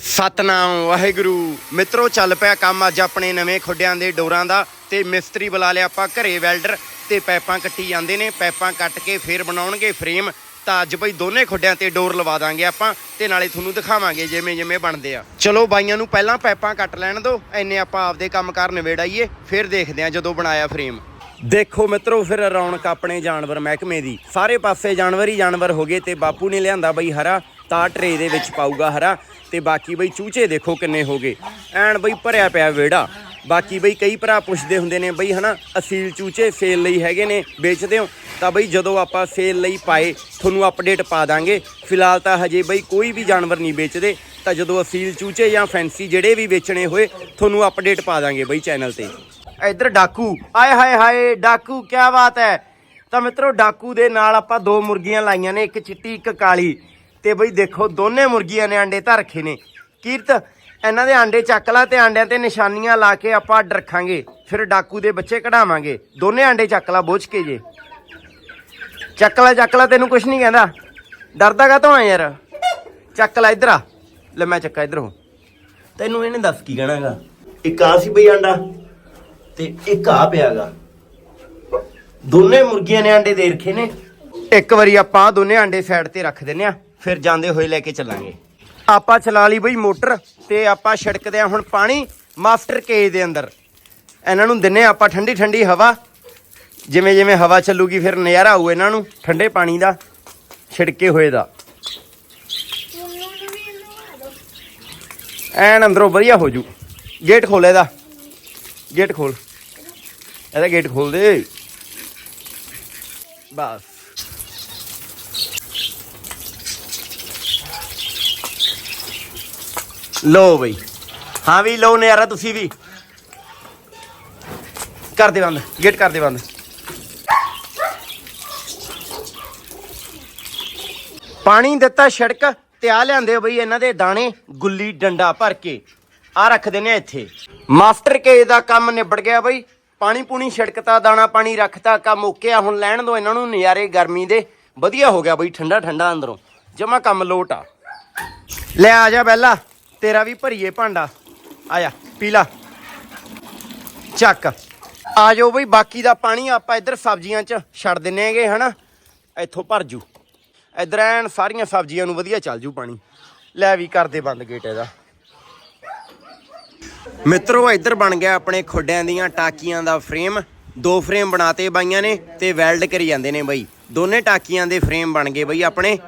ਸਤਨਾਮ, ਵਾਹਿਗੁਰੂ। ਮਿੱਤਰੋ, ਚੱਲ ਪਿਆ ਕੰਮ ਅੱਜ ਆਪਣੇ ਨਵੇਂ ਖੁੱਡਿਆਂ ਦੇ ਡੋਰਾਂ ਦਾ ਤੇ ਮਿਸਤਰੀ ਬੁਲਾ ਲਿਆ ਆਪਾਂ ਘਰੇ ਵੈਲਡਰ ਤੇ ਪੈਪਾਂ ਕੱਟੀ ਜਾਂਦੇ ਨੇ, ਪੈਪਾਂ ਕੱਟ ਕੇ ਫੇਰ ਬਣਾਉਣਗੇ ਫਰੇਮ। ਤਾਂ ਅੱਜ ਬਈ ਦੋਨੇ ਖੁੱਡਿਆਂ ਤੇ ਡੋਰ ਲਵਾ ਦਾਂਗੇ ਆਪਾਂ ਤੇ ਨਾਲੇ ਤੁਹਾਨੂੰ ਦਿਖਾਵਾਂਗੇ ਜਿਵੇਂ ਜਿਵੇਂ ਬਣਦੇ ਆ। ਚਲੋ ਬਾਈਆਂ ਨੂੰ ਪਹਿਲਾਂ ਪੈਪਾਂ ਕੱਟ ਲੈਣ ਦਿਓ ਐਨੇ ਆਪਾਂ ਆਪਦੇ ਕੰਮ ਕਾਰ ਨਿਬੇੜਾਈਏ, ਫਿਰ ਦੇਖਦੇ ਆ ਜਦੋਂ ਬਣਾਇਆ ਫਰੇਮ। ਦੇਖੋ ਮਿੱਤਰੋ, ਫਿਰ ਰੌਣਕ ਆਪਣੇ ਜਾਨਵਰ ਮਹਿਕਮੇ ਦੀ। ਸਾਰੇ ਪਾਸੇ ਜਾਨਵਰ ਹੀ ਜਾਨਵਰ ਹੋ ਗਏ ਤੇ ਬਾਪੂ ਨੇ ਲਿਆਂਦਾ ਬਈ ਹਰਾ। ਤਾਂ ਟਰੇ ਦੇ ਵਿੱਚ ਪਾਊਗਾ ਹਰਾ ਤੇ ਬਾਕੀ ਬਈ ਚੂਚੇ ਦੇਖੋ ਕਿੰਨੇ ਹੋ ਗਏ। ਐਨ ਬਈ ਭਰਿਆ ਪਿਆ ਵਿਹੜਾ। ਬਾਕੀ ਬਈ ਕਈ ਭਰਾ ਪੁੱਛਦੇ ਹੁੰਦੇ ਨੇ ਬਈ ਹਨਾ, ਅਸੀਲ ਚੂਚੇ ਸੇਲ ਲਈ ਹੈਗੇ ਨੇ, ਵੇਚਦੇ ਹੋ। ਤਾਂ ਬਈ ਜਦੋਂ ਆਪਾਂ ਸੇਲ ਲਈ ਪਾਏ, ਤੁਹਾਨੂੰ ਅਪਡੇਟ ਪਾ ਦਾਂਗੇ। ਫਿਲਹਾਲ ਤਾਂ ਹਜੇ ਬਈ ਕੋਈ ਵੀ ਜਾਨਵਰ ਨਹੀਂ ਵੇਚਦੇ। ਤਾਂ ਜਦੋਂ ਅਸੀਲ ਚੂਚੇ ਜਾਂ ਫੈਂਸੀ ਜਿਹੜੇ ਵੀ ਵੇਚਣੇ ਹੋਏ, ਤੁਹਾਨੂੰ ਅਪਡੇਟ ਪਾ ਦਾਂਗੇ ਬਈ ਚੈਨਲ ਤੇ। ਇੱਧਰ ਡਾਕੂ, ਆਏ ਹਾਏ ਹਾਏ, ਡਾਕੂ ਕੀ ਬਾਤ ਹੈ। ਤਾਂ ਮਿੱਤਰੋ, ਡਾਕੂ ਦੇ ਨਾਲ ਆਪਾਂ ਦੋ ਮੁਰਗੀਆਂ ਲਾਈਆਂ ਨੇ, ਇੱਕ ਚਿੱਟੀ, ਇੱਕ ਕਾਲੀ। ਤੇ ਬਈ ਦੇਖੋ, ਦੋਨੇ ਮੁਰਗੀਆਂ ਨੇ ਆਂਡੇ ਧਰ ਰੱਖੇ ਨੇ। ਕੀਰਤ, ਇਹਨਾਂ ਦੇ ਆਂਡੇ ਚੱਕ ਲਾ ਤੇ ਆਂਡਿਆਂ ਤੇ ਨਿਸ਼ਾਨੀਆਂ ਲਾ ਕੇ ਆਪਾਂ ਅੱਡ ਰੱਖਾਂਗੇ ਫਿਰ ਡਾਕੂ ਦੇ ਬੱਚੇ ਕਢਾਵਾਂਗੇ। ਦੋਨੇ ਆਂਡੇ ਚੱਕ ਲਾ, ਬੋਝ ਕੇ ਜੇ। ਚੱਕ ਲੈ ਚੱਕ ਲੈ, ਤੈਨੂੰ ਕੁਝ ਨਹੀਂ ਕਹਿੰਦਾ। ਡਰਦਾ ਕਾ ਆ ਯਾਰ? ਚੱਕ ਲੈ, ਇੱਧਰ ਆ। ਲੈ ਮੈਂ ਚੱਕਾ, ਇੱਧਰ ਹੋ ਤੈਨੂੰ ਇਹਨੇ ਦੱਸ ਕੀ ਕਹਿਣਾਗਾ? ਇੱਕ ਆ ਸੀ ਬਈ ਆਂਡਾ ਤੇ ਇੱਕ ਆ ਪਿਆਗਾ। ਦੋਨੇ ਮੁਰਗੀਆਂ ਨੇ ਆਂਡੇ ਦੇ ਰੱਖੇ ਨੇ। ਇੱਕ ਵਾਰੀ ਆਪਾਂ ਦੋਨੇ ਆਂਡੇ ਸਾਈਡ ਤੇ ਰੱਖ ਦਿੰਨੇ ਆ। ਫਿਰ ਜਾਂਦੇ ਹੋਏ ਲੈ ਕੇ ਚੱਲਾਂਗੇ। ਆਪਾਂ ਚਲਾ ਲਈ ਬਈ ਮੋਟਰ ਤੇ ਆਪਾਂ ਛਿੜਕਦੇ ਆ ਹੁਣ ਪਾਣੀ ਮਾਸਟਰ ਕੇਜ ਦੇ ਅੰਦਰ। ਇਹਨਾਂ ਨੂੰ ਦਿੰਨੇ ਆ ਆਪਾਂ ਠੰਡੀ ਠੰਡੀ ਹਵਾ। ਜਿਵੇਂ ਜਿਵੇਂ ਹਵਾ ਚੱਲੂਗੀ ਫਿਰ ਨਜ਼ਾਰਾ ਆਊ ਇਹਨਾਂ ਨੂੰ ਠੰਡੇ ਪਾਣੀ ਦਾ, ਛਿੜਕੇ ਹੋਏ ਦਾ। ਐਨ ਅੰਦਰੋਂ ਵਧੀਆ ਹੋ ਜੂ। ਗੇਟ ਖੋਲ ਇਹਦਾ। ਗੇਟ ਖੋਲ। ਇਹਦਾ ਗੇਟ ਖੋਲ ਦੇ। ਬਸ। ਲੋ ਬਈ। ਹਾਂ ਵੀ ਲੋ ਨਜ਼ਾਰਾ ਤੁਸੀਂ ਵੀ। ਕਰ ਦੇ ਬੰਦ, ਗੇਟ ਕਰ ਦੇ ਬੰਦ। ਪਾਣੀ ਦਿੱਤਾ ਛਿੜਕ ਤੇ ਆ ਲਿਆਂਦੇ ਬਈ ਇਹਨਾਂ ਦੇ ਦਾਣੇ, ਗੁੱਲੀ, ਡੰਡਾ ਭਰ ਕੇ। ਆ ਰੱਖ ਦਿੰਨੇ ਆ ਇੱਥੇ। ਮਾਸਟਰ ਕੇ ਦਾ ਕੰਮ ਨਿਬੜ ਗਿਆ ਬਈ। ਪਾਣੀ ਪੂਣੀ ਛਿੜਕਤਾ ਦਾਣਾ ਪਾਣੀ ਰੱਖਤਾ, ਕੰਮ ਓਕੇ ਆ, ਹੁਣ ਲੈਣ ਦੋ ਇਹਨਾਂ ਨੂੰ ਨਜ਼ਾਰੇ ਗਰਮੀ ਦੇ। ਵਧੀਆ ਹੋ ਗਿਆ ਬਈ ਠੰਡਾ ਠੰਡਾ ਅੰਦਰੋਂ। ਜਮਾ ਕੰਮ ਲੋਟ ਆ। ਲੈ ਆ ਜਾ ਬੈਲਾ। ਤੇਰਾ ਵੀ ਭਰੀਏ ਭਾਂਡਾ। ਆਇਆ ਜਾ ਪੀ ਲਾ। ਚੱਕ। ਆ ਜਾਓ ਬਈ, ਬਾਕੀ ਦਾ ਪਾਣੀ ਆਪਾਂ ਇੱਧਰ ਸਬਜ਼ੀਆਂ 'ਚ ਛੱਡ ਦਿੰਨੇ ਹੈਗੇ, ਹਨਾ? ਇੱਥੋਂ ਭਰ ਜੂ। ਇੱਧਰ ਐਨ ਸਾਰੀਆਂ ਸਬਜ਼ੀਆਂ ਨੂੰ ਵਧੀਆ ਚੱਲ ਜੂ ਪਾਣੀ। ਲੈ ਵੀ ਕਰਦੇ ਬੰਦ ਗੇਟ ਇਹਦਾ। ਮਿੱਤਰੋ, ਇੱਧਰ ਬਣ ਗਿਆ ਆਪਣੇ ਖੁੱਡਿਆਂ ਦੀਆਂ ਟਾਕੀਆਂ ਦਾ ਫਰੇਮ। ਦੋ ਫਰੇਮ ਬਣਾਤੇ ਬਾਈਆਂ ਨੇ ਤੇ ਵੈਲਡ ਕਰੀ ਜਾਂਦੇ ਨੇ ਬਈ। ਦੋਨੇ ਟਾਕੀਆਂ ਦੇ ਫਰੇਮ ਬਣ ਗਏ ਬਈ ਆਪਣੇ।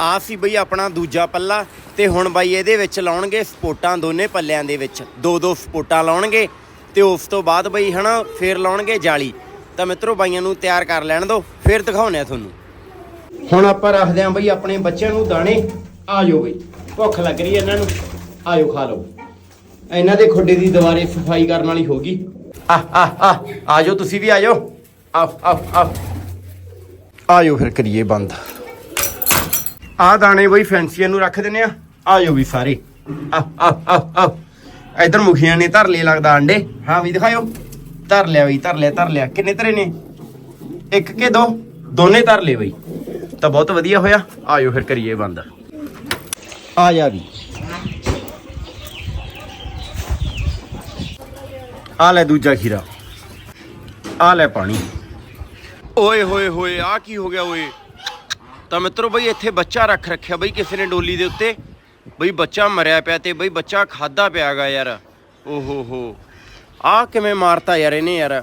ਆ ਸੀ ਬਈ ਆਪਣਾ ਦੂਜਾ ਪੱਲਾ ਤੇ ਹੁਣ ਬਾਈ ਇਹਦੇ ਵਿੱਚ ਲਾਉਣਗੇ ਸਪੋਟਾਂ ਦੋਨੇ ਪੱਲਿਆਂ ਦੇ ਵਿੱਚ। ਦੋ ਦੋ ਸਪੋਟਾਂ ਲਾਉਣਗੇ ਤੇ ਉਸ ਤੋਂ ਬਾਅਦ ਬਈ ਹਨਾ ਫੇਰ ਲਾਉਣਗੇ ਜਾਲੀ। ਤਾਂ ਮਿੱਤਰੋ ਬਾਈਆਂ ਨੂੰ ਤਿਆਰ ਕਰ ਲੈਣ ਦਿਓ ਫਿਰ ਦਿਖਾਉਨੇ ਆ ਤੁਹਾਨੂੰ। ਹੁਣ ਆਪਾਂ ਰੱਖਦੇ ਆਂ ਬਈ ਆਪਣੇ ਬੱਚਿਆਂ ਨੂੰ ਦਾਣੇ। ਆ ਜਾਓ ਬਈ, ਭੁੱਖ ਲੱਗ ਰਹੀ ਹੈ ਇਹਨਾਂ ਨੂੰ। ਆਇਓ ਖਾ ਲਓ। ਇਹਨਾਂ ਦੇ ਖੁੱਡੇ ਦੀ ਦੁਬਾਰੇ ਸਫ਼ਾਈ ਕਰਨ ਵਾਲੀ ਹੋਗੀ ਆ ਆ ਆ ਆ ਜਾਓ, ਤੁਸੀਂ ਵੀ ਆ ਜਾਓ। ਆ ਆ ਆ ਆ ਜਾਓ ਫਿਰ ਕਰੀਏ ਬੰਦ। ਆ ਦਾਣੇ ਬਈ ਫੈਂਸੀਆਂ ਨੂੰ ਰੱਖ ਦਿੰਨੇ ਆ। ਆ ਜਾਓ ਵੀ ਸਾਰੇ। ਆ ਆ ਆ ਆ ਇਧਰ ਮੁਖੀਆਂ ਨੇ ਧਰ ਲਏ ਲੱਗਦਾ ਆਂਡੇ ਹਾਂ ਵੀ ਦਿਖਾਇਓ। ਧਰ ਲਿਆ ਬਈ, ਧਰ ਲਿਆ ਧਰ ਲਿਆ। ਕਿੰਨੇ ਧਰੇ ਨੇ? ਇੱਕ ਕੇ ਦੋ। ਦੋਨੇ ਧਰ ਲਏ ਬਈ। ਤਾਂ ਬਹੁਤ ਵਧੀਆ ਹੋਇਆ। ਆਇਓ ਫਿਰ ਕਰੀਏ ਬੰਦ। ਆ ਜਾ ਵੀ ਆ ਲੈ ਦੂਜਾ ਖੀਰਾ। ਆ ਲੈ ਪਾਣੀ। ਓਏ, ਹੋਏ ਹੋਏ ਆ ਕੀ ਹੋ ਗਿਆ ਓਏ? ਤਾਂ ਮਿੱਤਰੋ ਬਈ ਇੱਥੇ ਬੱਚਾ ਰੱਖ ਰੱਖਿਆ ਬਈ ਕਿਸੇ ਨੇ ਡੋਲੀ ਦੇ ਉੱਤੇ। ਬਈ ਬੱਚਾ ਮਰਿਆ ਪਿਆ ਤੇ ਬਈ ਬੱਚਾ ਖਾਦਾ ਪਿਆਗਾ ਯਾਰ। ਓਹੋ ਹੋ ਆ ਕਿਵੇਂ ਮਾਰਤਾ ਯਾਰ ਇਹਨੇ ਯਾਰ।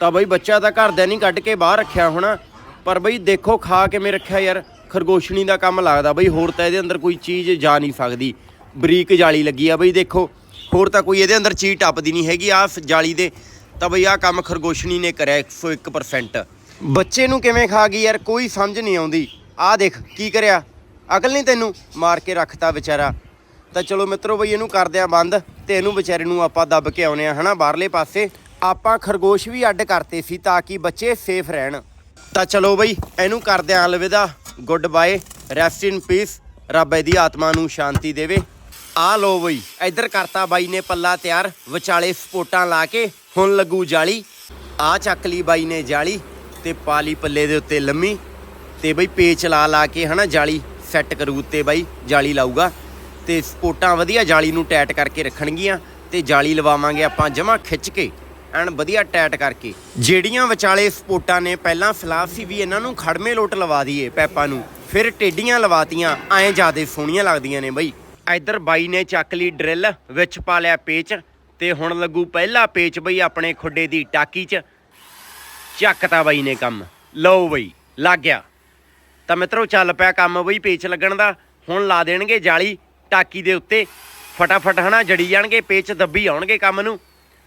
ਤਾਂ ਬਈ ਬੱਚਾ ਤਾਂ ਘਰ ਦਾ ਨਹੀਂ ਕੱਢ ਕੇ ਬਾਹਰ ਰੱਖਿਆ ਹੋਣਾ। ਪਰ ਬਈ ਦੇਖੋ ਖਾ ਕਿਵੇਂ ਰੱਖਿਆ ਯਾਰ। ਖਰਗੋਸ਼ਣੀ ਦਾ ਕੰਮ ਲੱਗਦਾ ਬਈ, ਹੋਰ ਤਾਂ ਇਹਦੇ ਅੰਦਰ ਕੋਈ ਚੀਜ਼ ਜਾ ਨਹੀਂ ਸਕਦੀ। ਬਰੀਕ ਜਾਲੀ ਲੱਗੀ ਆ ਬਈ ਦੇਖੋ। ਹੋਰ ਤਾਂ ਕੋਈ ਇਹਦੇ ਅੰਦਰ ਚੀਜ਼ ਟੱਪਦੀ ਨਹੀਂ ਹੈਗੀ। ਆ ਜਾਲੀ ਦੇ ਤਾਂ ਬਈ ਆ ਕੰਮ ਖਰਗੋਸ਼ਣੀ ਨੇ ਕਰਿਆ 101% ਬੱਚੇ ਨੂੰ ਕਿਵੇਂ ਖਾ ਗਈ ਯਾਰ, ਕੋਈ ਸਮਝ ਨਹੀਂ ਆਉਂਦੀ। ਆਹ ਦੇਖ, ਕੀ ਕਰਿਆ? ਅਕਲ ਨਹੀਂ ਤੈਨੂੰ? ਮਾਰ ਕੇ ਰੱਖਤਾ ਵਿਚਾਰਾ। ਤਾਂ ਚਲੋ ਮਿੱਤਰੋ ਬਈ, ਇਹਨੂੰ ਕਰਦੇ ਆ ਬੰਦ ਤੇ ਇਹਨੂੰ ਵਿਚਾਰੇ ਨੂੰ ਆਪਾਂ ਦੱਬ ਕੇ ਆਉਨੇ ਆ, ਹਨਾ? ਬਾਹਰਲੇ ਪਾਸੇ। ਆਪਾਂ ਖਰਗੋਸ਼ ਵੀ ਅੱਡ ਕਰਤੇ ਸੀ ਤਾਂ ਕਿ ਬੱਚੇ ਸੇਫ ਰਹਿਣ। ਤਾਂ ਚਲੋ ਬਈ, ਇਹਨੂੰ ਕਰਦੇ ਆ ਅਲਵਿਦਾ। Good bye rest in peace ਰੱਬ ਇਹਦੀ ਆਤਮਾ ਨੂੰ ਸ਼ਾਂਤੀ ਦੇਵੇ। ਆ ਲੋ ਬਈ, ਇੱਧਰ ਕਰਤਾ ਬਾਈ ਨੇ ਪੱਲਾ ਤਿਆਰ। ਵਿਚਾਲੇ ਸਪੋਟਾਂ ਲਾ ਕੇ, ਹੁਣ ਲੱਗੂ ਜਾਲੀ। ਆ ਚੱਕ ਲਈ ਬਾਈ ਨੇ ਜਾਲੀ ਤੇ ਪਾਲੀ ਪੱਲੇ ਦੇ ਉੱਤੇ ਲੰਮੀ। ਤੇ ਬਈ ਪੇਚ ਲਾ ਲਾ ਕੇ ਹਨਾ ਜਾਲੀ ਸੈੱਟ ਕਰੂ ਉੱਤੇ ਬਾਈ, ਜਾਲੀ ਲਾਊਗਾ। ਤੇ ਸਪੋਟਾਂ ਵਧੀਆ ਜਾਲੀ ਨੂੰ ਟਾਈਟ ਕਰਕੇ ਰੱਖਣਗੀਆਂ ਤੇ ਜਾਲੀ ਲਵਾਵਾਂਗੇ ਆਪਾਂ ਜਮਾ ਖਿੱਚ ਕੇ ਐਨ ਵਧੀਆ ਟਾਈਟ ਕਰਕੇ। ਜਿਹੜੀਆਂ ਵਿਚਾਲੇ ਸਪੋਟਾਂ ਨੇ ਪਹਿਲਾਂ ਸਲਾਹ ਸੀ ਵੀ ਇਹਨਾਂ ਨੂੰ ਖੜਮੇ ਲੋਟ ਲਵਾ ਦਈਏ ਪੈਪਾਂ ਨੂੰ, ਫਿਰ ਟੇਡੀਆਂ ਲਵਾਤੀਆਂ, ਐਂ ਜਿਆਦੇ ਸੋਹਣੀਆਂ ਲੱਗਦੀਆਂ ਨੇ ਬਈ। ਇੱਧਰ ਬਾਈ ਨੇ ਚੱਕ ਲਈ ਡਰਿੱਲ, ਵਿੱਚ ਪਾ ਲਿਆ ਪੇਚ ਤੇ ਹੁਣ ਲੱਗੂ ਪਹਿਲਾ ਪੇਚ ਬਈ ਆਪਣੇ ਖੁੱਡੇ ਦੀ ਟਾਕੀ 'ਚ। ਚੱਕਤਾ ਬਾਈ ਨੇ ਕੰਮ। ਲਓ ਬਈ, ਲੱਗ ਗਿਆ। ਤਾਂ ਮਿੱਤਰੋ ਚੱਲ ਪਿਆ ਕੰਮ ਬਈ ਪੇਚ ਲੱਗਣ ਦਾ। ਹੁਣ ਲਾ ਦੇਣਗੇ ਜਾਲੀ ਟਾਕੀ ਦੇ ਉੱਤੇ। ਫਟਾਫਟ ਹਨਾ ਜੜੀ ਜਾਣਗੇ, ਪੇਚ ਦੱਬੀ ਆਉਣਗੇ ਕੰਮ ਨੂੰ।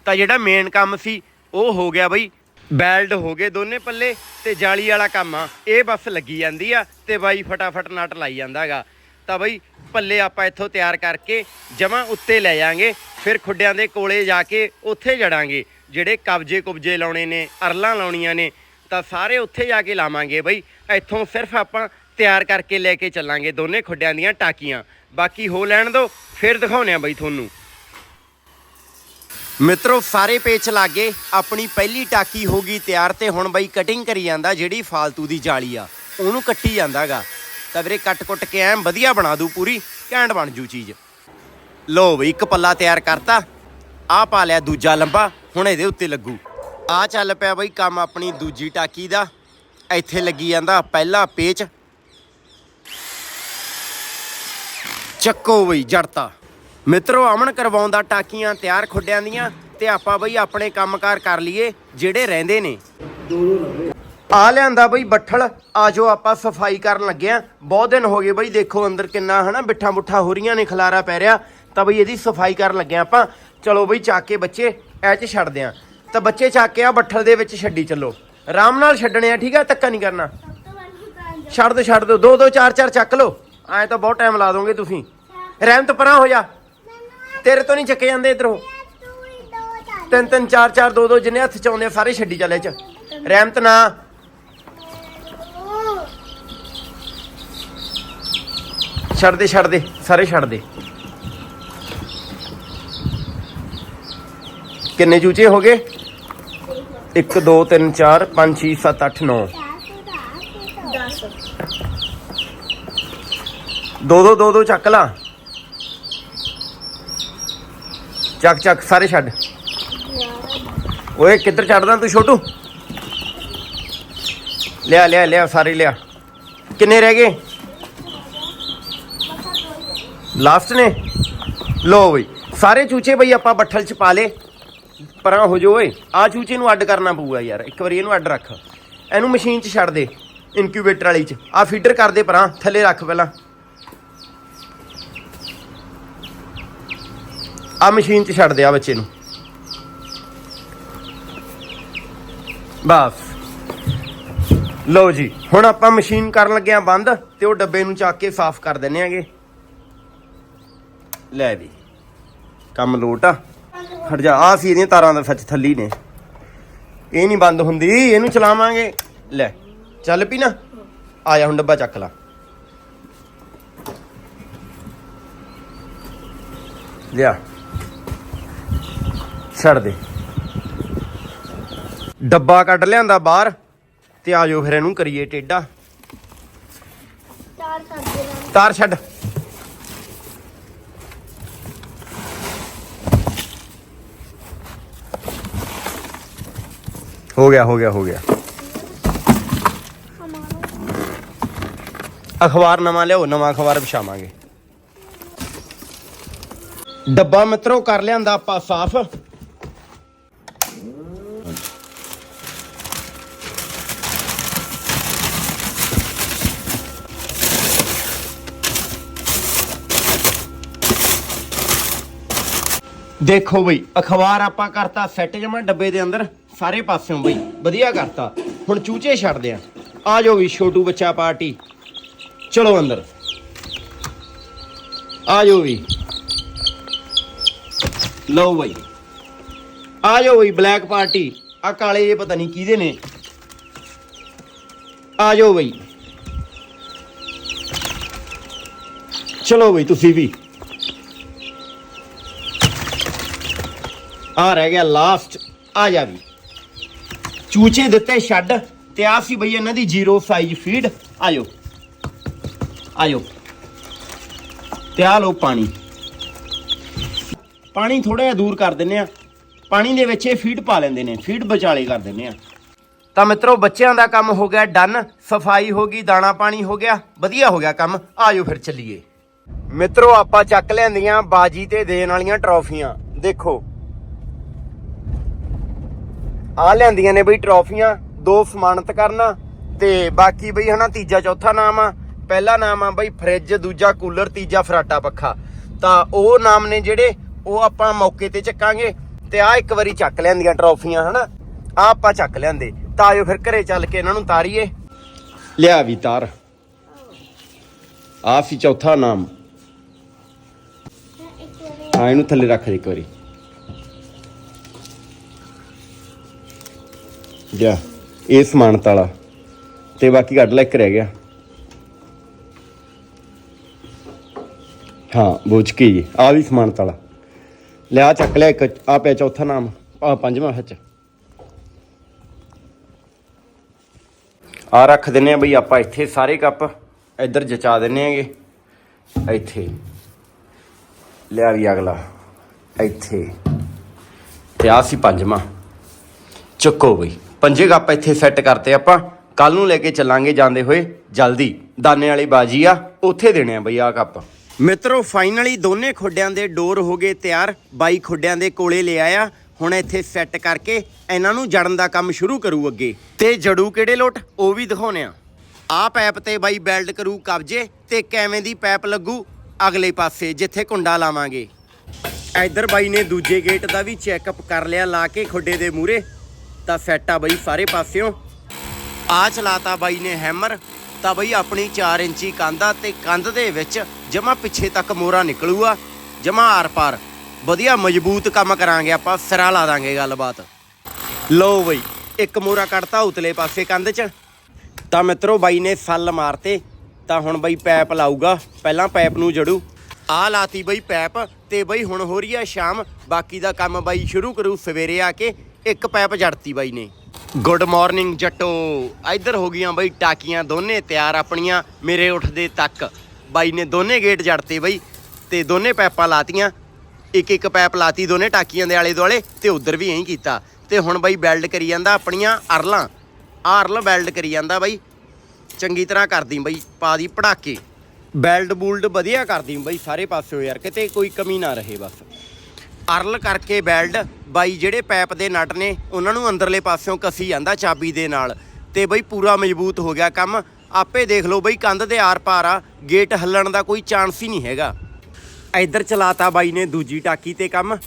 ਤਾਂ ਜਿਹੜਾ ਮੇਨ ਕੰਮ ਸੀ, ਉਹ ਹੋ ਗਿਆ ਬਈ। ਬੈਲਡ ਹੋ ਗਏ ਦੋਨੇ ਪੱਲੇ ਤੇ ਜਾਲੀ ਵਾਲਾ ਕੰਮ ਆ। ਇਹ ਬਸ ਲੱਗੀ ਜਾਂਦੀ ਆ ਤੇ ਬਾਈ ਫਟਾਫਟ ਨਟ ਲਾਈ ਜਾਂਦਾਗਾ ਤਾਂ ਬਈ ਪੱਲੇ ਆਪਾਂ ਇੱਥੋਂ ਤਿਆਰ ਕਰਕੇ ਜਮਾਂ ਉੱਤੇ ਲੈ ਜਾਾਂਗੇ। ਫਿਰ ਖੁੱਡਿਆਂ ਦੇ ਕੋਲੇ ਜਾ ਕੇ ਉੱਥੇ ਜੜਾਂਗੇ। ਜਿਹੜੇ ਕਬਜੇ ਕੁਬਜੇ ਲਾਉਣੇ ਨੇ, ਅਰਲਾਂ ਲਾਉਣੀਆਂ ਨੇ ਤਾਂ ਸਾਰੇ ਉੱਥੇ ਜਾ ਕੇ ਲਾਵਾਂਗੇ ਬਈ। ਇੱਥੋਂ ਸਿਰਫ ਆਪਾਂ ਤਿਆਰ ਕਰਕੇ ਲੈ ਕੇ ਚੱਲਾਂਗੇ ਦੋਨੇ ਖੁੱਡਿਆਂ ਦੀਆਂ ਟਾਕੀਆਂ। ਬਾਕੀ ਹੋ ਲੈਣ ਦਿਓ ਫਿਰ ਦਿਖਾਉਣੇ ਆ ਬਈ ਤੁਹਾਨੂੰ। ਮਿੱਤਰੋ, ਸਾਰੇ ਪੇਚ ਲਾਗੇ, ਆਪਣੀ ਪਹਿਲੀ ਟਾਕੀ ਹੋ ਗਈ ਤਿਆਰ ਤੇ ਹੁਣ ਬਈ ਕਟਿੰਗ ਕਰੀ ਜਾਂਦਾ ਜਿਹੜੀ ਫਾਲਤੂ ਦੀ ਜਾਲੀ ਆ। ਉਹਨੂੰ ਕੱਟੀ ਜਾਂਦਾਗਾ ਤਾਂ ਵੀਰੇ ਕੱਟ-ਕੁੱਟ ਕੇ ਐਂ ਵਧੀਆ ਬਣਾ ਦੂ ਪੂਰੀ, ਘੈਂਟ ਬਣ ਜੂ ਚੀਜ਼। ਲੋ ਬਈ ਇੱਕ ਪੱਲਾ ਤਿਆਰ ਕਰਤਾ ਆ ਪਾ ਲਿਆ ਦੂਜਾ ਲੰਬਾ, ਹੁਣ ਇਹਦੇ ਉੱਤੇ ਲੱਗੂ। ਆ ਚੱਲ ਪਿਆ ਬਈ ਕੰਮ ਆਪਣੀ ਦੂਜੀ ਟਾਕੀ ਦਾ। ਇੱਥੇ ਲੱਗੀ ਜਾਂਦਾ ਪਹਿਲਾ ਪੇਚ। ਚੱਕੋ ਬਈ ਜੜਤਾ। ਮਿੱਤਰੋ, ਅਮਨ ਕਰਵਾਉਂਦਾ ਟਾਕੀਆਂ ਤਿਆਰ ਖੁੱਡਿਆਂ ਦੀਆਂ ਤੇ ਆਪਾਂ ਬਈ ਆਪਣੇ ਕੰਮਕਾਰ ਕਰ ਲਈਏ ਜਿਹੜੇ ਰਹਿੰਦੇ ਨੇ। ਆ ਲਿਆਂਦਾ ਬਈ ਬੱਠਲ। ਆਜੋ ਆਪਾਂ ਸਫ਼ਾਈ ਕਰਨ ਲੱਗੇ ਆ। ਬਹੁਤ ਦਿਨ ਹੋ ਗਏ ਬਈ, ਦੇਖੋ ਅੰਦਰ ਕਿੰਨਾ ਹਨਾ ਬਿੱਠਾ ਮੁੱਠਾ ਹੋ ਰਹੀਆਂ ਨੇ, ਖਲਾਰਾ ਪੈ ਰਿਹਾ। ਤਾਂ ਬਈ ਇਹਦੀ ਸਫ਼ਾਈ ਕਰਨ ਲੱਗੇ ਆਪਾਂ। ਚਲੋ ਬਈ ਚੱਕ ਕੇ ਬੱਚੇ ਐ ਚ ਛੱਡਦੇ ਆ। ਤਾਂ ਬੱਚੇ ਚੱਕ ਕੇ ਆ ਬੱਠਲ ਦੇ ਵਿੱਚ ਛੱਡੀ ਚੱਲੋ। ਆਰਾਮ ਨਾਲ ਛੱਡਣੇ ਆ ਠੀਕ ਆ? ਧੱਕਾ ਨਹੀਂ ਕਰਨਾ। ਛੱਡ ਦੋ ਛੱਡ ਦੋ। ਦੋ ਦੋ ਚਾਰ ਚਾਰ ਚੱਕ ਲਓ। ਐ ਤਾਂ ਬਹੁਤ ਟਾਈਮ ਲਾ ਦੋਗੇ ਤੁਸੀਂ। ਰਹਿਮਤ ਪਰਾਂ ਹੋ ਜਾ। ਤੇਰੇ ਤੋਂ ਨਹੀਂ ਚੱਕੇ ਜਾਂਦੇ ਇਧਰੋਂ। ਤਿੰਨ ਤਿੰਨ ਚਾਰ ਚਾਰ ਦੋ ਦੋ ਜਿੰਨੇ ਹੱਥ ਚ ਆਉਂਦੇ ਆ, ਸਾਰੇ ਛੱਡੀ ਚੱਲੇ ਚ। ਰਹਿਮਤ ਨਾ। ਛੱਡ ਦੇ ਛੱਡ ਦੇ। ਸਾਰੇ ਛੱਡ ਦੇ। ਕਿੰਨੇ ਚੂਚੇ ਹੋ ਗਏ? 1 2 3 4 5 6 7 8 9 ਦੋ ਦੋ ਦੋ ਦੋ ਚੱਕ ਲਾ। ਚੱਕ ਚੱਕ, ਸਾਰੇ ਛੱਡ। ਓਏ, ਕਿੱਧਰ ਛੱਡਦਾ ਤੂੰ ਛੋਟੂ? ਲਿਆ ਲਿਆ ਲਿਆ, ਸਾਰੇ ਲਿਆ। ਕਿੰਨੇ ਰਹਿ ਗਏ? ਲਾਸਟ ਨੇ? ਲੋ ਬਈ, ਸਾਰੇ ਚੂਚੇ ਬਈ ਆਪਾਂ ਬੱਠਲ ਚ ਪਾ ਲੇ ਪਰਾਂ ਹੋ ਜੋ ਓਏ ਆ ਚੂਚੇ ਨੂੰ ਅੱਡ ਕਰਨਾ ਪਊਗਾ ਯਾਰ, ਇੱਕ ਵਾਰੀ ਇਹਨੂੰ ਅੱਡ ਰੱਖ। ਇਹਨੂੰ ਮਸ਼ੀਨ 'ਚ ਛੱਡ ਦੇ ਇਨਕਿਊਬੇਟਰ ਵਾਲੀ 'ਚ। ਆ ਫੀਡਰ ਕਰ ਦੇ ਪਰਾਂ ਥੱਲੇ ਰੱਖ ਪਹਿਲਾਂ। ਆ ਮਸ਼ੀਨ 'ਚ ਛੱਡ ਦੇ ਆ ਬੱਚੇ ਨੂੰ। ਬਸ। ਲਓ ਜੀ, ਹੁਣ ਆਪਾਂ ਮਸ਼ੀਨ ਕਰਨ ਲੱਗੇ ਆ ਬੰਦ ਤੇ ਉਹ ਡੱਬੇ ਨੂੰ ਚੱਕ ਕੇ ਸਾਫ਼ ਕਰ ਦਿੰਨੇ ਆਗੇ। ਲੈ ਵੀ, ਕੰਮ ਲੋਟ ਆ। ਖੜ ਜਾ। ਆ ਸੀ ਇਹਦੀਆਂ ਤਾਰਾਂ ਦਾ ਸੱਚ ਥੱਲੀ ਨੇ। ਇਹ ਨਹੀਂ ਬੰਦ ਹੁੰਦੀ ਇਹਨੂੰ ਚਲਾਵਾਂਗੇ। ਲੈ ਚੱਲ ਪੀ ਨਾ। ਆ ਜਾ ਹੁਣ ਡੱਬਾ ਚੱਕ ਲਾ। ਲਿਆ। ਛੱਡ ਦੇ। ਡੱਬਾ ਕੱਢ ਲਿਆਂਦਾ ਬਾਹਰ ਤੇ ਆ ਜਾਓ ਫਿਰ ਇਹਨੂੰ ਕਰੀਏ ਟੇਡਾ ਕਰਦੇ ਨੇ ਤਾਰ ਛੱਡ। ਹੋ ਗਿਆ ਹੋ ਗਿਆ ਹੋ ਗਿਆ। ਅਖਬਾਰ ਨਵਾਂ ਲਿਆਓ, ਨਵਾਂ ਅਖਬਾਰ ਵਿਛਾਵਾਂਗੇ। ਡੱਬਾ ਮਿੱਤਰੋ, ਕਰ ਲਿਆਂਦਾ ਆਪਾਂ ਸਾਫ਼। ਦੇਖੋ ਬਈ, ਅਖਬਾਰ ਆਪਾਂ ਕਰਤਾ ਸੈੱਟ ਜਮਾ ਡੱਬੇ ਦੇ ਅੰਦਰ, ਸਾਰੇ ਪਾਸਿਓਂ ਬਈ, ਵਧੀਆ ਕਰਤਾ। ਹੁਣ ਚੂਚੇ ਛੱਡਦੇ ਆ। ਆ ਜਾਓ ਵੀ ਛੋਟੂ ਬੱਚਾ ਪਾਰਟੀ। ਚਲੋ ਅੰਦਰ। ਆ ਜਾਓ ਵੀ ਲਓ ਬਈ। ਆ ਜਾਓ ਬਈ ਬਲੈਕ ਪਾਰਟੀ ਆ ਕਾਲੇ ਜੇ ਪਤਾ ਨਹੀਂ ਕਿਹਦੇ ਨੇ। ਆ ਜਾਓ ਬਈ। ਚਲੋ ਬਈ, ਤੁਸੀਂ ਵੀ। ਆ ਰਹਿ ਗਿਆ ਲਾਸਟ ਆ ਜਾ ਵੀ। ਚੂਚੇ ਦਿੱਤੇ ਛੱਡ, ਤੇ ਆ ਸੀ ਬਈ ਇਹਨਾਂ ਦੀ ਜ਼ੀਰੋ ਸਾਈਜ਼ ਫੀਡ ਆਇਓ ਆਇਓ ਤੇ ਆ ਲਓ ਪਾਣੀ। ਪਾਣੀ ਥੋੜਾ ਜਿਹਾ ਦੂਰ ਕਰ ਦਿੰਨੇ ਆ ਪਾਣੀ ਦੇ ਵਿੱਚ ਇਹ ਫੀਡ ਪਾ ਲੈਂਦੇ ਨੇ ਫੀਡ ਵਿਚਾਲੇ ਕਰ ਦਿੰਨੇ ਆ ਤਾਂ ਮਿੱਤਰੋ, ਬੱਚਿਆਂ ਦਾ ਕੰਮ ਹੋ ਗਿਆ ਡਨ ਸਫ਼ਾਈ ਹੋ ਗਈ, ਦਾਣਾ ਪਾਣੀ ਹੋ ਗਿਆ, ਵਧੀਆ ਹੋ ਗਿਆ ਕੰਮ ਆਜੋ ਫਿਰ ਚੱਲੀਏ। ਮਿੱਤਰੋ, ਆਪਾਂ ਚੱਕ ਲੈਂਦੀਆਂ ਬਾਜੀ ਤੇ ਦੇਣ ਵਾਲੀਆਂ ਟਰੋਫੀਆਂ ਦੇਖੋ ਆ ਲਿਆਂਦੀਆਂ ਨੇ ਬਈ ਟਰੋਫੀਆਂ, ਦੋ ਸਨਮਾਨਿਤ ਕਰਨਾ ਤੇ ਬਾਕੀ ਬਈ ਹਨਾ ਤੀਜਾ ਚੌਥਾ ਨਾਮ ਆ। ਪਹਿਲਾ ਨਾਮ ਆ ਬਈ ਫ੍ਰਿਜ, ਦੂਜਾ ਕੂਲਰ, ਤੀਜਾ ਫਰਾਟਾ ਪੱਖਾ। ਤਾਂ ਉਹ ਨਾਮ ਨੇ ਜਿਹੜੇ, ਉਹ ਆਪਾਂ ਮੌਕੇ ਤੇ ਚੱਕਾਂਗੇ ਤੇ ਆ ਇੱਕ ਵਾਰੀ ਚੱਕ ਲਿਆਂਦੀਆਂ ਟਰੋਫੀਆਂ ਹਨਾ। ਆ ਆਪਾਂ ਚੱਕ ਲਿਆਂਦੇ। ਤਾਂ ਆਜੋ ਫਿਰ ਘਰੇ ਚੱਲ ਕੇ ਇਹਨਾਂ ਨੂੰ ਤਾਰੀਏ। ਲਿਆ ਵੀ ਤਾਰ। ਆ ਸੀ ਚੌਥਾ ਨਾਮ। ਆ ਇਹਨੂੰ ਥੱਲੇ ਰੱਖ ਦੇ ਇੱਕ ਵਾਰੀ। ਜਾ ਇਹ ਸਮਾਨਤ ਵਾਲਾ ਤੇ ਬਾਕੀ ਕੱਢ ਲੈ ਇੱਕ ਰਹਿ ਗਿਆ। ਹਾਂ, ਬੋਝ ਕੇ ਜੀ। ਆ ਵੀ ਸਮਾਨਤ ਵਾਲਾ ਲਿਆ, ਚੱਕ ਲਿਆ ਇੱਕ। ਆ ਪਿਆ ਚੌਥਾ ਨਾਮ। ਆ ਪੰਜਵਾਂ ਹੱਚ ਆ ਰੱਖ ਦਿੰਨੇ ਆ ਬਈ ਆਪਾਂ ਇੱਥੇ ਸਾਰੇ ਕੱਪ। ਇੱਧਰ ਜਚਾ ਦਿੰਨੇ ਆਗੇ। ਇੱਥੇ। ਲਿਆ ਵੀ ਅਗਲਾ। ਇੱਥੇ। ਤੇ ਆ ਸੀ ਪੰਜਵਾਂ। ਚੱਕੋ ਬਈ। ਪੰਜੇ ਕੱਪ ਇੱਥੇ ਸੈੱਟ ਕਰਤੇ ਆਪਾਂ। ਕੱਲ ਨੂੰ ਲੈ ਕੇ ਚੱਲਾਂਗੇ ਜਾਂਦੇ ਹੋਏ ਜਲਦੀ। ਦਾਨੇ ਵਾਲੀ ਬਾਜੀ ਆ, ਉੱਥੇ ਦੇਣੇ ਆ ਬਈ ਆ ਕੱਪ। ਮਿੱਤਰੋ ਫਾਈਨਲੀ ਦੋਨੇ ਖੁੱਡਿਆਂ ਦੇ ਡੋਰ ਹੋ ਗਏ ਤਿਆਰ। ਬਾਈ ਖੁੱਡਿਆਂ ਦੇ ਕੋਲੇ ਲੈ ਆਇਆ। ਹੁਣ ਇੱਥੇ ਸੈੱਟ ਕਰਕੇ ਇਹਨਾਂ ਨੂੰ ਜੜਨ ਦਾ ਕੰਮ ਸ਼ੁਰੂ ਕਰੂ ਅੱਗੇ। ਤੇ ਜੜੂ ਕਿਹੜੇ ਲੋਟ? ਉਹ ਵੀ ਦਿਖਾਉਣੇ ਆ ਆ ਪੈਪ ਤੇ ਬਾਈ ਬੈਲਟ ਕਰੂ ਕਬਜੇ ਤੇ ਕਿਵੇਂ ਦੀ ਪੈਪ ਲੱਗੂ? ਅਗਲੇ ਪਾਸੇ ਜਿੱਥੇ ਕੁੰਡਾ ਲਾਵਾਂਗੇ। ਇਧਰ ਬਾਈ ਨੇ ਦੂਜੇ ਗੇਟ ਦਾ ਵੀ ਚੈੱਕਅਪ ਕਰ ਲਿਆ, ਲਾ ਕੇ ਖੁੱਡੇ ਦੇ ਮੂਰੇ ਤਾਂ ਸੈੱਟ ਆ ਬਈ ਸਾਰੇ ਪਾਸਿਓਂ। ਆ ਚਲਾਤਾ ਬਾਈ ਨੇ ਹੈਮਰ ਤਾਂ ਬਈ ਆਪਣੀ 4 ਇੰਚੀ ਕੰਧ ਆ ਤੇ ਕੰਧ ਦੇ ਵਿੱਚ ਜਮਾ ਪਿੱਛੇ ਤੱਕ ਮੋਰਾ ਨਿਕਲੂਗਾ, ਜਮਾ ਆਰ ਪਾਰ। ਵਧੀਆ ਮਜ਼ਬੂਤ ਕੰਮ ਕਰਾਂਗੇ ਆਪਾਂ, ਸਿਰਾ ਲਾ ਦਾਂਗੇ ਗੱਲਬਾਤ। ਲਓ ਬਈ, ਇੱਕ ਮੋਰਾ ਕੱਢਤਾ ਉਤਲੇ ਪਾਸੇ ਕੰਧ 'ਚ। ਤਾਂ ਮਿੱਤਰੋ ਬਾਈ ਨੇ ਸੱਲ ਮਾਰਤੇ, ਤਾਂ ਹੁਣ ਬਈ ਪੈਪ ਲਾਊਗਾ, ਪਹਿਲਾਂ ਪੈਪ ਨੂੰ ਜੜੂ। ਆ ਲਾਤੀ ਬਈ ਪੈਪ, ਤੇ ਬਈ ਹੁਣ ਹੋ ਰਹੀ ਆ ਸ਼ਾਮ, ਬਾਕੀ ਦਾ ਕੰਮ ਬਾਈ ਸ਼ੁਰੂ ਕਰੂ ਸਵੇਰੇ ਆ ਕੇ। ਇੱਕ ਪੈਪ ਜੜਤੀ ਬਾਈ ਨੇ। ਗੁੱਡ ਮਾਰਨਿੰਗ ਜੱਟੋ। ਇੱਧਰ ਹੋ ਗਈਆਂ ਬਈ ਟਾਕੀਆਂ ਦੋਨੇ, ਤਿਆਰ ਆਪਣੀਆਂ, ਮੇਰੇ ਉੱਠਦੇ ਤੱਕ। ਬਾਈ ਨੇ ਦੋਨੇ ਗੇਟ ਜੜਤੇ ਬਈ, ਤੇ ਦੋਨੇ ਪੈਪਾਂ ਲਾਤੀਆਂ। ਇੱਕ ਇੱਕ ਪੈਪ ਲਾਤੀ ਦੋਨੇ ਟਾਕੀਆਂ ਦੇ ਆਲੇ ਦੁਆਲੇ, ਤੇ ਉਧਰ ਵੀ ਐਂ ਕੀਤਾ। ਤੇ ਹੁਣ ਬਾਈ ਬੈਲਡ ਕਰੀ ਜਾਂਦਾ ਆਪਣੀਆਂ ਅਰਲਾਂ ਆਹ ਅਰਲ ਵੈਲਡ ਕਰੀ ਜਾਂਦਾ ਬਾਈ। ਚੰਗੀ ਤਰ੍ਹਾਂ ਕਰਦੀ ਬਈ, ਪਾ ਦੀ ਪੜਾਕੇ। ਬੈਲਡ ਬੂਲਡ ਵਧੀਆ ਕਰਦੀ ਬਈ ਸਾਰੇ ਪਾਸਿਓ ਯਾਰ, ਕਿਤੇ ਕੋਈ ਕਮੀ ਨਾ ਰਹੇ ਬਸ। ਅਰਲ ਕਰਕੇ ਬੈਲਡ ਬਾਈ ਜਿਹੜੇ ਪੈਪ ਦੇ ਨਟ ਨੇ, ਉਹਨਾਂ ਨੂੰ ਅੰਦਰਲੇ ਪਾਸਿਓਂ ਕਸੀ ਜਾਂਦਾ ਚਾਬੀ ਦੇ ਨਾਲ। ਤੇ ਬਈ ਪੂਰਾ ਮਜ਼ਬੂਤ ਹੋ ਗਿਆ ਕੰਮ। ਆਪੇ ਦੇਖ ਲਓ ਬਈ ਕੰਧ ਦੇ ਆਰ ਪਾਰ ਆ, ਗੇਟ ਹੱਲਣ ਦਾ ਕੋਈ ਚਾਂਸ ਹੀ ਨਹੀਂ ਹੈਗਾ। ਇੱਧਰ ਚਲਾਤਾ ਬਾਈ ਨੇ ਦੂਜੀ ਟਾਕੀ ਤੇ ਕੰਮ।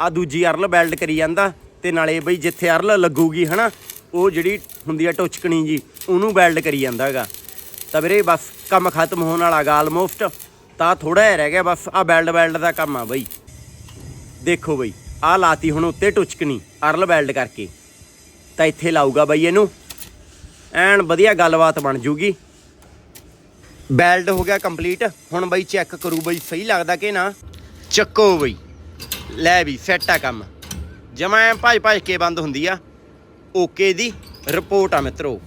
ਆ ਦੂਜੀ ਅਰਲ ਬੈਲਡ ਕਰੀ ਜਾਂਦਾ। ਤੇ ਨਾਲੇ ਬਈ ਜਿੱਥੇ ਅਰਲ ਲੱਗੂਗੀ ਹਨਾ, ਉਹ ਜਿਹੜੀ ਹੁੰਦੀ ਆ ਟੁਚਕਣੀ ਜੀ, ਉਹਨੂੰ ਬੈਲਡ ਕਰੀ ਜਾਂਦਾ ਹੈਗਾ ਤਾਂ ਵੀਰੇ ਬਸ ਕੰਮ ਖਤਮ ਹੋਣ ਵਾਲਾ ਗਾ ਆਲਮੋਸਟ ਤਾਂ ਥੋੜਾ ਜਿਹਾ ਰਹਿ ਗਿਆ ਬਸ ਆ ਬੈਲਡ ਬੈਲਡ ਦਾ ਕੰਮ ਆ ਬਈ। ਦੇਖੋ ਬਈ ਆ ਲਾਤੀ ਹੁਣ ਉੱਤੇ ਟੁਚਕਣੀ, ਅਰਲ ਬੈਲਡ ਕਰਕੇ। ਤਾਂ ਇੱਥੇ ਲਾਊਗਾ ਬਈ ਇਹਨੂੰ। ਐਨ ਵਧੀਆ ਗੱਲਬਾਤ ਬਣ ਜੂਗੀ। ਬੈਲਡ ਹੋ ਗਿਆ ਕੰਪਲੀਟ। ਹੁਣ ਬਈ ਚੈੱਕ ਕਰੂ ਬਈ ਸਹੀ ਲੱਗਦਾ ਕਿ ਨਾ। ਚੱਕੋ ਬਈ। ਲੈ ਵੀ ਸੈੱਟ ਆ ਕੰਮ। ਜਮਾ ਐ ਭੱਜ ਭੱਜ ਕੇ ਬੰਦ ਹੁੰਦੀ ਆ। ਓਕੇ ਦੀ ਰਿਪੋਰਟ ਆ ਮਿੱਤਰੋ।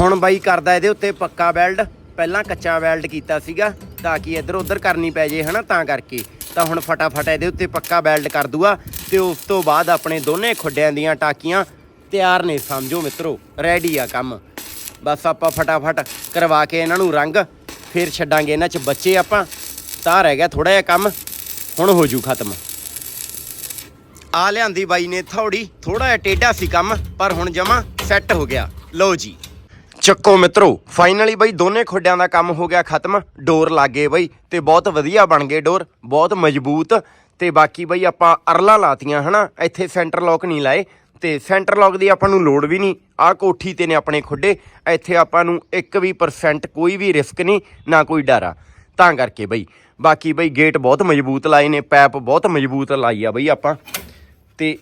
ਹੁਣ ਬਾਈ ਕਰਦਾ ਇਹਦੇ ਉੱਤੇ ਪੱਕਾ ਵੈਲਡ। ਪਹਿਲਾਂ ਕੱਚਾ ਵੈਲਡ ਕੀਤਾ ਸੀਗਾ, ਤਾਂ ਕਿ ਇੱਧਰ ਉੱਧਰ ਕਰਨੀ ਪੈ ਜੇ, ਹਨਾ, ਤਾਂ ਕਰਕੇ। ਤਾਂ ਹੁਣ ਫਟਾਫਟ ਇਹਦੇ ਉੱਤੇ ਪੱਕਾ ਵੈਲਡ ਕਰ ਦੂਗਾ ਤੇ ਉਸ ਤੋਂ ਬਾਅਦ ਆਪਣੇ ਦੋਨੇ ਖੁੱਡਿਆਂ ਦੀਆਂ ਟਾਕੀਆਂ ਤਿਆਰ ਨੇ, ਸਮਝੋ ਮਿੱਤਰੋ ਰੈਡੀ ਆ ਕੰਮ। ਬਸ ਆਪਾਂ ਫਟਾਫਟ ਕਰਵਾ ਕੇ ਇਹਨਾਂ ਨੂੰ ਰੰਗ, ਫਿਰ ਛੱਡਾਂਗੇ ਇਹਨਾਂ 'ਚ ਬੱਚੇ ਆਪਾਂ, ਤਾਂ ਰਹਿ ਗਿਆ ਥੋੜਾ ਜਿਹਾ ਕੰਮ, ਹੁਣ ਹੋ ਜੂ ਖਤਮ। ਆ ਲਿਆਂਦੀ ਬਾਈ ਨੇ ਥੋੜੀ ਥੋੜਾ ਜਿਹਾ ਟੇਢਾ ਸੀ ਕੰਮ, ਪਰ ਹੁਣ ਜਮਾ ਸੈੱਟ ਹੋ ਗਿਆ। ਲਓ ਜੀ। ਚੱਕੋ ਮਿੱਤਰੋ ਫਾਈਨਲੀ ਬਈ ਦੋਨੇ ਖੁੱਡਿਆਂ ਦਾ ਕੰਮ ਹੋ ਗਿਆ ਖਤਮ। ਡੋਰ ਲੱਗੇ ਬਈ, ਤੇ ਬਹੁਤ ਵਧੀਆ ਬਣ ਗਏ ਡੋਰ, ਬਹੁਤ ਮਜ਼ਬੂਤ। ਤੇ ਬਾਕੀ ਬਈ ਆਪਾਂ ਅਰਲਾਂ ਲਾਤੀਆਂ, ਹਨਾ? ਇੱਥੇ ਸੈਂਟਰ ਲੌਕ ਨਹੀਂ ਲਾਏ। ਤੇ ਸੈਂਟਰ ਲੌਕ ਦੀ ਆਪਾਂ ਨੂੰ ਲੋੜ ਵੀ ਨਹੀਂ। ਆਹ ਕੋਠੀ ਤੇ ਨੇ ਆਪਣੇ ਖੁੱਡੇ। ਇੱਥੇ ਆਪਾਂ ਨੂੰ 1 ਵੀ ਪਰਸੈਂਟ ਕੋਈ ਵੀ ਰਿਸਕ ਨਹੀਂ, ਨਾ ਕੋਈ ਡਰ ਆ। ਤਾਂ ਕਰਕੇ ਬਈ, ਬਾਕੀ ਬਈ ਗੇਟ ਬਹੁਤ ਮਜ਼ਬੂਤ ਲਾਏ ਨੇ ਪੈਪ ਬਹੁਤ ਮਜ਼ਬੂਤ ਲਾਈ ਆ ਬਈ ਆਪਾਂ। ਤੇ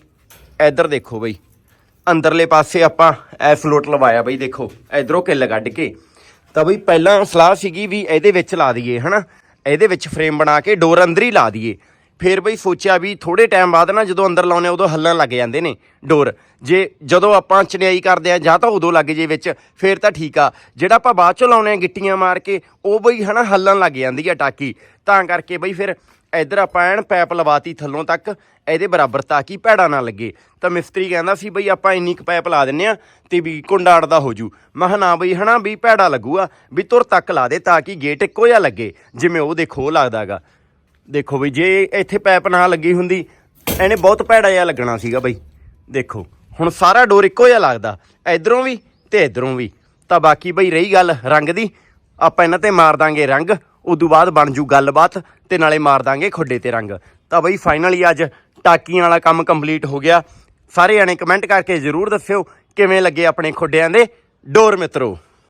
ਇੱਧਰ ਦੇਖੋ ਬਈ। ਅੰਦਰਲੇ ਪਾਸੇ ਆਪਾਂ ਐਸ ਲੋਟ ਲਵਾਇਆ ਬਈ ਦੇਖੋ, ਇਧਰੋਂ ਕਿੱਲ ਕੱਢ ਕੇ। ਤਾਂ ਬਈ ਪਹਿਲਾਂ ਸਲਾਹ ਸੀਗੀ ਵੀ ਇਹਦੇ ਵਿੱਚ ਲਾ ਦਈਏ, ਹਨਾ? ਇਹਦੇ ਵਿੱਚ ਫਰੇਮ ਬਣਾ ਕੇ ਡੋਰ ਅੰਦਰ ਹੀ ਲਾ ਦਈਏ। ਫਿਰ ਬਈ ਸੋਚਿਆ ਵੀ ਥੋੜੇ ਟਾਈਮ ਬਾਅਦ ਨਾ ਜਦੋਂ ਅੰਦਰ ਲਾਉਨੇ ਉਦੋਂ ਹੱਲਣ ਲੱਗ ਜਾਂਦੇ ਨੇ ਡੋਰ ਜੇ ਜਦੋਂ ਆਪਾਂ ਚਨਿਆਈ ਕਰਦੇ ਆ, ਜਾਂ ਤਾਂ ਉਦੋਂ ਲੱਗ ਜੇ ਵਿੱਚ, ਫਿਰ ਤਾਂ ਠੀਕ ਆ। ਜਿਹੜਾ ਆਪਾਂ ਬਾਅਦ ਚੋਂ ਲਾਉਨੇ ਆ ਗਿੱਟੀਆਂ ਮਾਰ ਕੇ, ਉਹ ਬਈ, ਹਨਾ, ਹੱਲਣ ਲੱਗ ਜਾਂਦੀ ਆ ਟਾਕੀ। ਤਾਂ ਕਰਕੇ ਬਈ ਫਿਰ ਇੱਧਰ ਆਪਾਂ ਐਨ ਪੈਪ ਲਵਾਤੀ ਥੱਲੋਂ ਤੱਕ, ਇਹਦੇ ਬਰਾਬਰ ਤਾਂ ਕਿ ਭੈੜਾ ਨਾ ਲੱਗੇ। ਤਾਂ ਮਿਸਤਰੀ ਕਹਿੰਦਾ ਸੀ, ਬਈ ਆਪਾਂ ਇੰਨੀ ਕੁ ਪੈਪ ਲਾ ਦਿੰਨੇ ਆ ਤੇ ਵੀ ਕੁੰਡਾੜ ਦਾ ਹੋ ਜੂ। ਮੈਂ ਕਿਹਾ, ਨਾ ਬਈ, ਹਨਾ ਵੀ ਭੈੜਾ ਲੱਗੂਗਾ, ਵੀ ਤੁਰ ਤੱਕ ਲਾ ਦੇ ਤਾਂ ਕਿ ਗੇਟ ਇੱਕੋ ਜਿਹਾ ਲੱਗੇ, ਜਿਵੇਂ ਉਹ ਦੇਖੋ, ਉਹ ਲੱਗਦਾਗਾ ਦੇਖੋ ਬਈ, ਜੇ ਇੱਥੇ ਪੈਪ ਨਾ ਲੱਗੀ ਹੁੰਦੀ ਇਹਨੇ ਬਹੁਤ ਭੈੜਾ ਜਿਹਾ ਲੱਗਣਾ ਸੀਗਾ ਬਈ। ਦੇਖੋ, ਹੁਣ ਸਾਰਾ ਡੋਰ ਇੱਕੋ ਜਿਹਾ ਲੱਗਦਾ, ਇਧਰੋਂ ਵੀ ਤੇ ਇਧਰੋਂ ਵੀ। ਤਾਂ ਬਾਕੀ ਬਈ, ਰਹੀ ਗੱਲ ਰੰਗ ਦੀ, ਆਪਾਂ ਇਹਨਾਂ ਤੇ ਮਾਰ ਦਾਂਗੇ ਰੰਗ। ਉਦੋਂ ਬਾਅਦ ਬਣ ਜੂ ਗੱਲਬਾਤ ਤੇ ਨਾਲੇ ਮਾਰ ਦਾਂਗੇ ਖੁੱਡੇ ਤੇ ਰੰਗ। ਤਾਂ ਬਈ ਫਾਈਨਲੀ ਅੱਜ ਟਾਕੀਆਂ ਵਾਲਾ ਕੰਮ ਕੰਪਲੀਟ ਹੋ ਗਿਆ। ਸਾਰੇ ਜਣੇ ਕਮੈਂਟ ਕਰਕੇ ਜ਼ਰੂਰ ਦੱਸਿਓ ਕਿਵੇਂ ਲੱਗੇ ਆਪਣੇ ਖੁੱਡਿਆਂ ਦੇ। ਡੋਰ ਮਿੱਤਰੋ।